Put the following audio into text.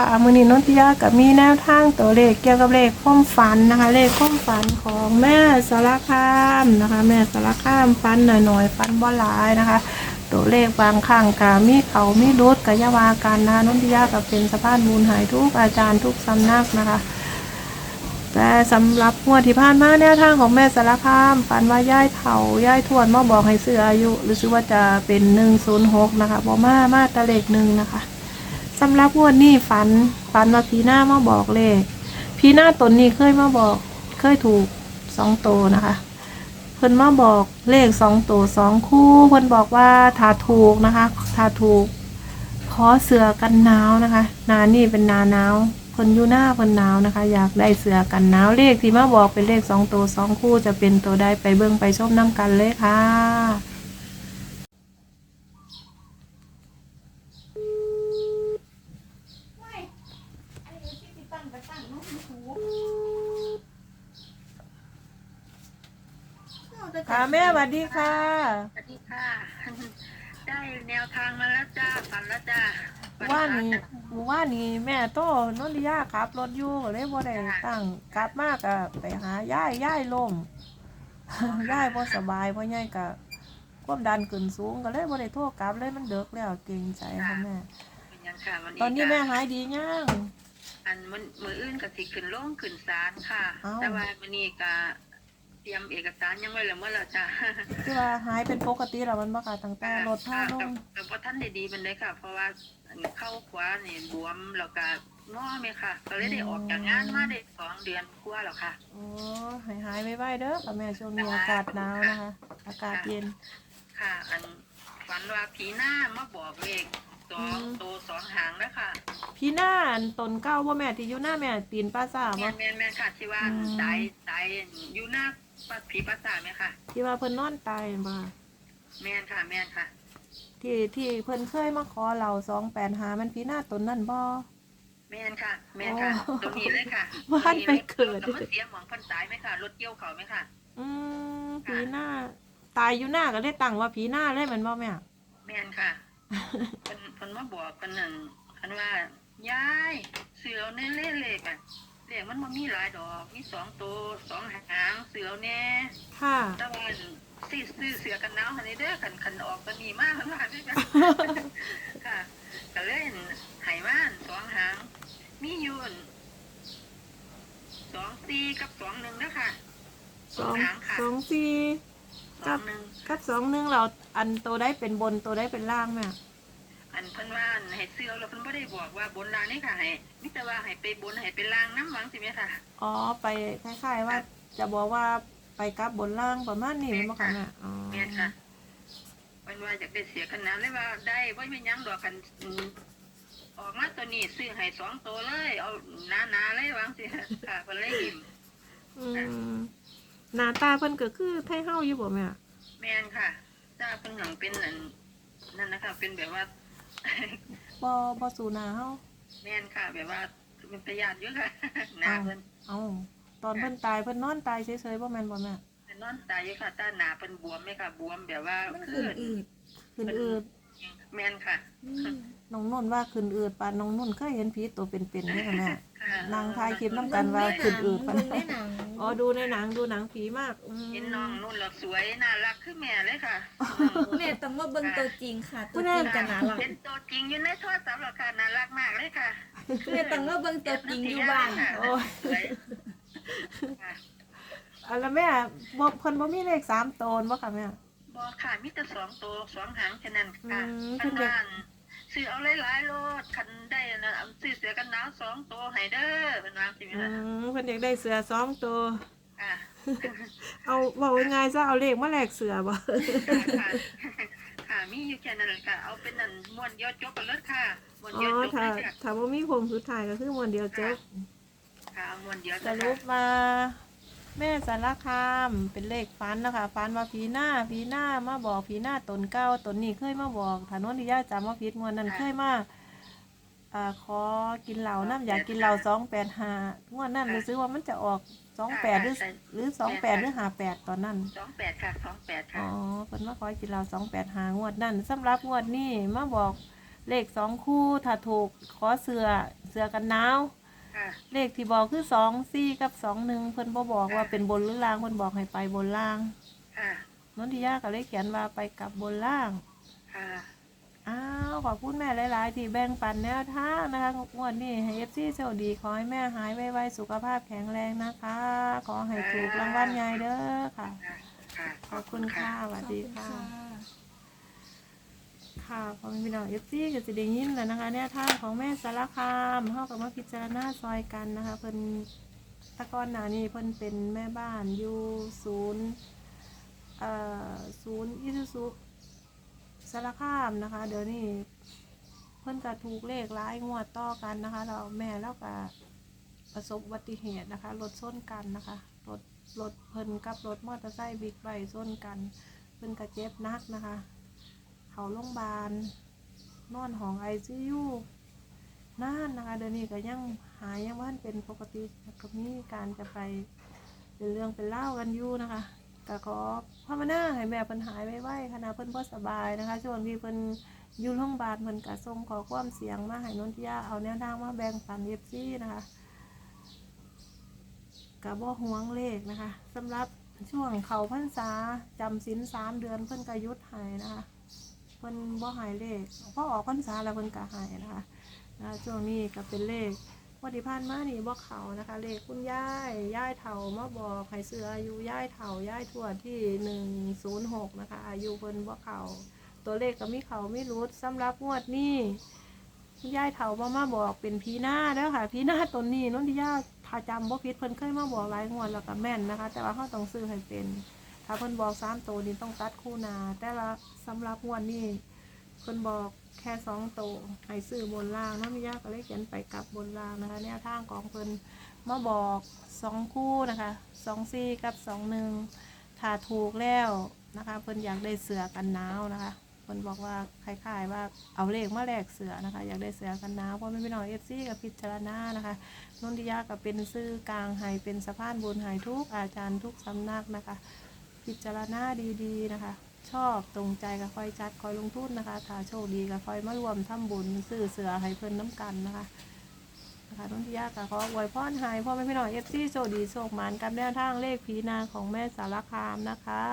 ค่ะมือนี้นนทิยากับมีแนวทางตัวเลขเกี่ยวกับเลขข้อมฝันนะคะ เลขข้อมฝันของแม่สารคามนะคะ แม่สารคามฟันหน่อยๆฟันบ่หลายนะคะ ตัวเลขบางครั้งกามีเขามีรุดกับยาวากันนะคะนนทิยากับเป็นสะพานบุญหายทุกอาจารย์ทุกสำนักนะคะแต่สำหรับงวดที่ผ่านมาแนวทางของแม่สารคามฝันว่าย่ายเถาย่ายทวดมาบอกให้ซื้ออายุ หรือซื้อว่าจะเป็นหนึ่งศูนย์หกนะคะบอมามาตะเลขหนึ่งนะคะ สำหรับงวดนี้ฝันฝันว่าพีหน้ามาบอกเลขพีหน้าตนนี้เคยมาบอก เคยถูกสองโตวนะคะ เพิ่นมาบอกเลขสองตัวสองคู่ เพิ่นบอกว่าถ้าถูกนะคะถ้าถูกขอเสือกันหนาวนะคะนานี่เป็นนาหนาวเพิ่นอยู่หน้าเพิ่นหนาวนะคะ อยากได้เสือกันหนาวเลขที่มาบอกเป็นเลขสองตัวสองคู่จะเป็นตัวใดไปเบิ่งไปชมน้ำกันเลยค่ะ ค่ะแม่สวัสดีค่ะ สวัสดีค่ะ ได้แนวทางมาแล้วจ้าฝันแล้วจ้าฝัว่าค่ะนี่ว่านี่แม่โตนนทิยาขับรถอยู่เลยบ่ได้ตั้งกลับมากะไปหาย่ายย่ายลมย่ายบ่สบายเพราะย่ายกะความดันขึ้นสูงก็เลยบ่ได้โทรกลับเลยมันเดึกแล้วเกรงใจค่ะแม่เป็นยังค่ะวันนี้ตอนนี้จ้ะแม่หายดียัง อันมันมืออื่นกับสิขึ้นลงขึ้นศาลค่ะ เอ้า แต่ว่าวันนี้ก็ เตรียมเอกสารยังไว้แล้วเมื่อแล้วจ้าคือว่าหายเป็นปกติแล้วมันบ่ค่ะตั้งแต่รถพาลกับงกับว่าท่านได้ดีมันเลยค่ะ เพราะว่าอันเข้าขวานี่บวมแล้วก็งอไหมค่ะ ก็เลยได้ออกจากงานมาได้สองเดือนกว่าแล้วค่ะโอ้หายหายไวๆเด้อค่ะแม่ช่วงนี้อากาศหนาวนะคะ อากาศเย็น ค่ะ อันฝันว่าผีหน้ามาบอกเลขสองอืมตัวสองหางแล้วค่ะพี่น่านตนเก้าบ่แม่ที่อยู่หน้าแม่ตีนป้าซ่าแม่บ่นแม่นแม่นค่ะที่ว่าอืมตายตายอยู่หน้า ปัดผีปัสสาไหมค่ะ ที่ว่าเพิ่นนอนตายบ่แม่นค่ะ แม่นค่ะ ที่ที่เพิ่นเคยมาขอเราสองแปดหามันพี่หน้าตนนั่นบ่ แม่นค่ะ แม่นค่ะโอ้ตรงนี้เลยค่ะบ้านไปเกิดแล้วมันเสียหมองพันตายไหมค่ะ รถเกี่ยวเขาไหมค่ะ อืมผีหน้า ตายอยู่หน้าก็ได้ตั้งว่าผีหน้าเลยแมันบ่แม่ แม่นค่ะ เพิ่นเพิ่นมาบอกกันนั่นคันว่า ยายเสือเอาแน่เล่เลขอะ เลขมันบ่มีหลายดอก มีสองตัวสองหางเสือเอาแน่ค่ะแต่ว่าสิซื้อเสือกันหนาวคันนี้เด้อคันคันออกตัวนี้มากคันว่าเด้อค่ะค่ะก็เล่นไหม่านสองหาง มีอยูนสองสี่กับสองหนึ่งนะคะสองหางค่ะสองสี่สองหนึ่งกับสองหนึ่งเราอันตัวได้เป็นบนตัวได้เป็นล่างแม่ อันเพิ่นว่าอันให้เสื้อแล้วเพิ่นบ่ได้บอกว่าบนล่างนี่ค่ะให้มิแต่ว่าให้ไปบนให้ไปล่างน้ำหวังสิแม่ค่ะอ๋อไปคล้ายๆว่า จะบอกว่าไปกลับบนล่างประมาณนี้แม่นบ่คะแม่อ๋อแม่นค่ะเพิ่นว่าอยากได้เสียกันน้ำเลยว่าได้บ่มีหยังดอกกันอืมออกมาตัวนี้ซื้อให้สองตัวเลย เอาหนาๆเลยหวังสิค่ะเพิ่นเลยยิ้มอืมหน้าตาเพิ่นก็คือไทยเฮาอยู่บ่แม่แม่นค่ะถ้าเป็นหนังเป็นอันนั่นนะคะเป็นแบบว่า บ่บ่สู่หน้าเฮาแม่นค่ะ แบบว่าเป็นประหยัดเยอะค่ะหนาเพิ่นเอ้าตอนเพิ่นตายเพิ่นนอนตายเฉยๆบ่แม่นบ่แม่เป็นนอนตายเยอะค่ะตาหนาเป็นบวมไหมค่ะบวมแบบว่ามันคืขึ้อนอืดขึ้นอืดแม่นค่ะน้องนุ่นว่าขึ้นอืดปานน้องนุ่นเคยเห็นผีตัวเป็นๆเด้อค่ะแม่ค่ะนางถ่ายคลิปนำกันว่าขึ้นอืดปานเบิ่นั้งนในหนัง อ๋อดูในหนังดูหนังผีมากอืมเห็นน้องนุ่นแล้วสวยน่ารักขึ้นแม่เลยค่ะแม่ต้องมาเบิ่งตัวจริงค่ะ ตัวจริงกันนะล่ะเป็นตัวจริงอยู่ในโทรศัพท์หรอกค่ะน่ารักมากเลยค่ะแม่ต้องมาเบิ่งตัวจริงอยู่บ้านค่ะโอ้ยสวยค่ะอันแล้วแม่บ่เพิ่นบ่มีเลขสามตนบ่ค่ะแม่บอกค่ะมีแต่สองตัวสองหางแค่นั้นค่ะอืมท่านบ้าน ซื้อเอาหลายๆโลดคันได้นะเอาซื้อเสือกันหนาวสองตัวให้เด้อเป็นวางสิแม่อืล่ะมเพิ่นอยากได้เสือสองตัวค่ะเอาเว้าง่ายๆซะเอาเลขมาแลกเสือบ่ ค่ะค่ะมีอยู่แค่นั้นแหละค่ะเอาเป็นนั่นม้วนเดียวจบกันเลยค่ะม้วนอ๋เดียวอจบถ้าเลยค่ะถ้าบ่มีผมสุดท้ายก็คือมวนเดียวจบค่ะเอาม้วนเดียวสนะรุคะปมาแม่สารคาม เป็นเลขฟันนะคะฟันว่าผีหน้าผีหน้ามาบอกผีหน้าตนเก้าตนนี้เคยมาบอกถานนที่ย่าจำว่าผิดงวดนั้นเคยมาอ่าขอกินเหล้าน้ำอยากกินเหล้าสองแปดห้างวดนั้นรู้สึกว่ามันจะออกสองแปดหรือหรือสองแปดหรือห้าแปดตอนนั้นสองแปดค่ะสองแปดอ๋ค่ะอเพิ่นมาขอกินเหล้าสองแปดห้างวดนั้นสำหรับงวดนี้มาบอกเลขสองคู่ถ้าถูกขอเสือเสื้อกันหนาว ค่ะ เลขที่บอกคือสองสี่กับสองหนึ่งเพิ่นบ่บอกว่าเป็นบนหรือล่างเพิ่นบอกให้ไปบนล่างค่ะ นนทิยาก็เลยเขียนว่าไปกลับบนล่าง ค่ะ อ้าวขอบคุณแม่หลาย ๆ ที่แบ่งปันแนวทางนะคะงวดนี้ให้เอฟซีโชคดีขอให้แม่หายไวๆสุขภาพแข็งแรงนะคะ ขอให้ถูกรางวัลใหญ่เด้อค่ะ ค่ะค่ะขอบคุณค่ะสวัสขอบดีคุณ ค่ะพอมีพี่น้องเอฟซีก็จะได้ยินแล้วนะคะแนวทางของแม่สารคามเข้ากับมาพิจารณาซอยกันนะคะเพิ่นตะกอนหนานี่เพิ่นเป็นแม่บ้านอยู่ศูนย์เอ่อศูนย์อิซุซุสารคามนะคะ เดี๋ยวนี้เพิ่นก็ถูกเลขร้ายงวดต่อกันนะคะ เราแม่แล้วก็ประสบอุบัติเหตุนะคะรถชนกันนะคะรถรถเพิ่นกับรถมอเตอร์ไซค์บิ๊กไบค์ชนกัน เพิ่นก็เจ็บนักนะคะ เขาโรงพยาบาลนอนห้องไอซียูนานนะคะเดี๋ยวนี้ก็ยังหายยังว่านเป็นปกติก็มีการจะไปเป็นเรื่องเป็นเล่ากันอยู่นะคะก็ขอภาวนาให้แม่เพิ่นหายไวๆคณะเพิ่นบ่สบายนะคะช่วงที่เพิ่นอยู่โรงพยาบาลเพิ่นก็ส่งขอความเสียงมาให้นนทิยาเอาแนวทางมาแบ่งปันเอฟซีนะคะก็บ่ห่วงเลขนะคะสำหรับช่วงเขาพรรษาจำศีลสามเดือนเพิ่นก็หยุดใหายนะคะ เพิ่นบ่หายเลขพอออกพรรษาแล้วเพิ่นก็หายนะคะนะช่วงนี้ก็เป็นเลขวันที่ผ่านมานี่บ่เขานะคะ เลขคุณย่ายย่ายเฒ่ามาบอกให้ซื้ออายุย่ายเฒ่าย่ายทวดที่หนึ่งศูนย์หกนะคะ อายุเพิ่นบ่เขาตัวเลขก็มีเขาไม่รู้สำหรับงวดนี้คุณยายเฒ่ามามาบอกเป็นพีหน้าเด้อค่ะพีหน้าตนนี้นนทิยาถ้าจำบ่ผิดเพิ่นเคยมาบอกหลายงวดแล้วก็แม่นนะคะ แต่ว่าเขาต้องซื้อให้เป็น ถ้าเพิ่นบอกสามตัวนี้ต้องตัดคู่นา แต่ละสำหรับงวดนี้เพิ่นบอกแค่สองตัวให้ซื้อบนล่างเน้องมิยาก็เลยเขียนไปกลับบนล่างนะคะแนวทางของเพิ่นมาบอกสองคู่นะคะสองสี่กับสองหนึ่งถ้าถูกแล้วนะคะเพิ่นอยากได้เสือกันหนาวนะคะเพิ่นบอกว่าคล้ายๆว่าเอาเลขมาแลกเสือนะคะ อยากได้เสือกันหนาวเพราะไม่เป็นน้องเอฟซีกับพิจารณานะคะนนทิยาก็เป็นซื้อกลางให้เป็นสะพานบุญให้ทุกอาจารย์ทุกสำนักนะคะ พิจารณาดีๆนะคะ ชอบตรงใจกับคอยจัดคอยลงทุนนะคะ ถ้าโชคดีกับคอยมารวมทำบุญซื้อเสือให้เพิ่นน้ำกันนะคะนะคะนุ่นที่ยากกับขออวยพรให้พ่อแม่พี่น้องเอฟซีโชคดีโชคหมานกับแนวทางเลขผีนางของแม่สารคามนะคะ